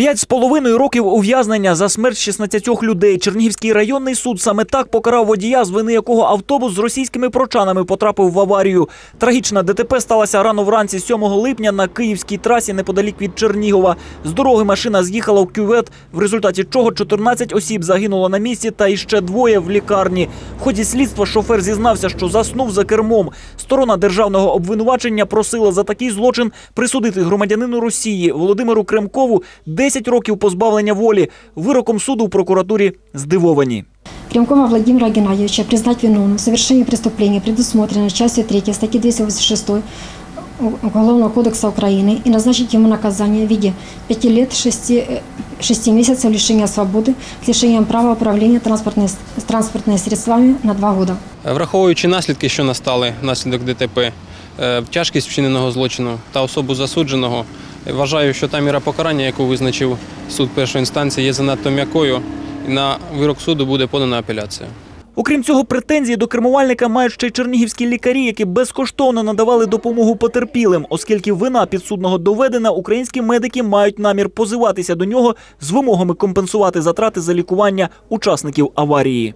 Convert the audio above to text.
П'ять з половиною років ув'язнення за смерть 16 людей. Чернігівський районний суд саме так покарав водія, з вини якого автобус з російськими прочанами потрапив в аварію. Трагічна ДТП сталася рано вранці 7 липня на київській трасі неподалік від Чернігова. З дороги машина з'їхала в кювет, в результаті чого 14 осіб загинуло на місці та іще двоє в лікарні. В ході слідства шофер зізнався, що заснув за кермом. Сторона державного обвинувачення просила за такий злочин присудити громадянину Росії Володимиру Кремкову 10 років позбавлення волі. Вироком суду в прокуратурі здивовані. Кремкова Владимира Геннадьевича признать виновным в совершении преступления, предусмотрено частью 3 статьи 286 Уголовного кодекса Украины и назначить ему наказание в виде 5 лет 6, 6 месяцев лишения свободы с лишением права управления транспортными, транспортными средствами на 2 года. Враховуючи наслідки, що настали внаслідок ДТП, е, тяжкість вчиненого злочину та особу засудженого, вважаю, що та міра покарання, яку визначив суд першої інстанції, є занадто м'якою. На вирок суду буде подана апеляція. Окрім цього, претензії до кермувальника мають ще й чернігівські лікарі, які безкоштовно надавали допомогу потерпілим, оскільки вина підсудного доведена, українські медики мають намір позиватися до нього з вимогами компенсувати затрати за лікування учасників аварії.